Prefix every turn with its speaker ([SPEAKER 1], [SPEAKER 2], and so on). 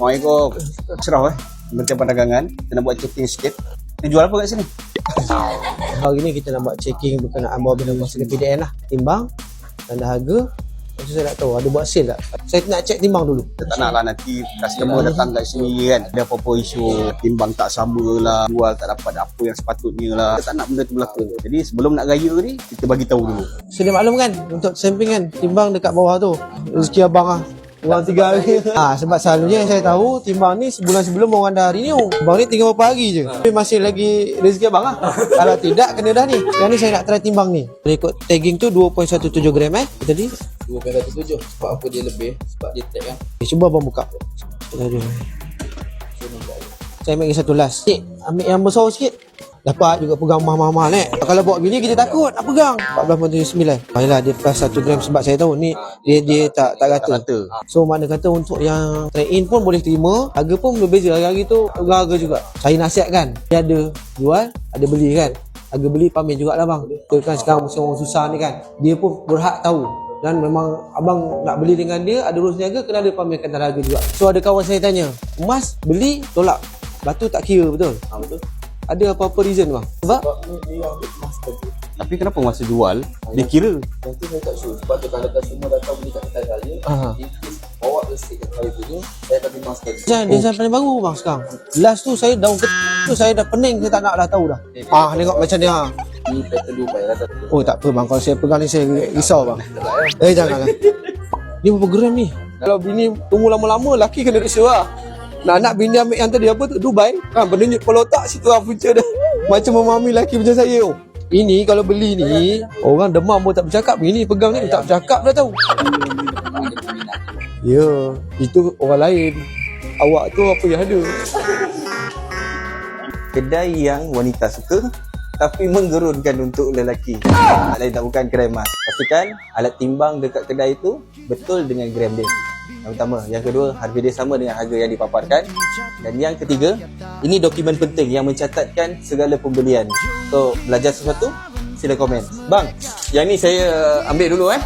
[SPEAKER 1] Assalamualaikum. Cerah eh. Kementerian Perdagangan. Kita nak buat checking sikit. Ni jual apa kat sini?
[SPEAKER 2] Hari ni kita nak buat checking berkenaan bawah bina kuasa PDN lah. Timbang, tanda harga. Lepas tu saya nak tahu ada buat sale tak? Saya nak check timbang dulu.
[SPEAKER 1] Kita tak nak lah nanti customer datang kat sini kan. Ada apa-apa isu timbang tak sama lah. Jual tak dapat apa yang sepatutnya lah. Kita tak nak benda tu berlaku. Jadi sebelum nak raya ni, kita bagi tahu dulu.
[SPEAKER 2] Sedia maklum kan untuk samping kan timbang dekat bawah tu. Rezeki abang lah. Orang tiga hari. ha, sebab selalunya yang saya tahu timbang ni sebulan sebelum orang dah hari ni. Abang ni tinggal berapa hari je. Tapi masih lagi rezeki abang lah. Kalau tidak kena dah ni. Yang ni saya nak try timbang ni. Rekod tagging tu 2.17 gram eh. Tadi
[SPEAKER 3] 2.7 sebab apa dia lebih sebab dia tag kan
[SPEAKER 2] Eh, cuba abang buka. Aduh. Saya ambil yang satu last. Cik, ambil yang besar sikit. Dapat juga pegang mahal-mahal eh. Kalau bawa gini kita takut. Nak pegang. 14.79. Baiklah dia plus 1 gram sebab saya tahu ni dia dia tak tak
[SPEAKER 1] Tak
[SPEAKER 2] rata. So mana kata untuk yang trade in pun boleh terima. Harga pun berbeza. Hari-hari tu harga juga. Saya nasihatkan. Dia ada jual, ada beli kan. Harga beli pamer jugalah bang. Kita kan sekarang musim orang susah ni kan. Dia pun berhak tahu. Dan memang abang nak beli dengan dia ada urus niaga kena ada pamerkan harga juga. So ada kawan saya tanya, emas beli tolak. Batu tak kira betul?
[SPEAKER 3] ha, betul
[SPEAKER 2] Ada apa-apa reason bang? Sebab
[SPEAKER 3] sebab ni dia ambil master tu
[SPEAKER 1] Tapi kenapa masa jual, dia kira?
[SPEAKER 3] yang tu saya tak sure sebab tu kalau customer datang beli kat kedai saya
[SPEAKER 2] Aha.
[SPEAKER 3] bawa receipt yang kali tu saya akan bagi master tu
[SPEAKER 2] Macam design paling baru bang sekarang. Last tu saya daun ke tu saya dah pening saya tak nak dah tahu dah. Ah tengok macam dia. ah.
[SPEAKER 3] ni pattern Dubai rata tu
[SPEAKER 2] Oh tak apa bang kalau saya pegang ni saya risau bang. Eh janganlah. Ni berapa gram ni? Kalau bini tunggu lama-lama laki kena risau lah. Nak nak bini ambil yang tadi apa tu Dubai kan penunjuk kepala otak situ lah punca dia. Macam memahami laki macam saya oh. Ini kalau beli ni orang demam pun tak bercakap ini pegang ni tak bercakap dah tahu. Ya, itu orang lain. Awak tu apa yang ada?
[SPEAKER 4] kedai yang wanita suka tapi menggerunkan untuk lelaki. Tak lain tak bukan kedai emas. Pastikan alat timbang dekat kedai itu betul dengan gram dia. Yang pertama. Yang kedua, harga dia sama dengan harga yang dipaparkan. Dan yang ketiga, ini dokumen penting yang mencatatkan segala pembelian. So, belajar sesuatu, sila komen. Bang, yang ni saya ambil dulu eh.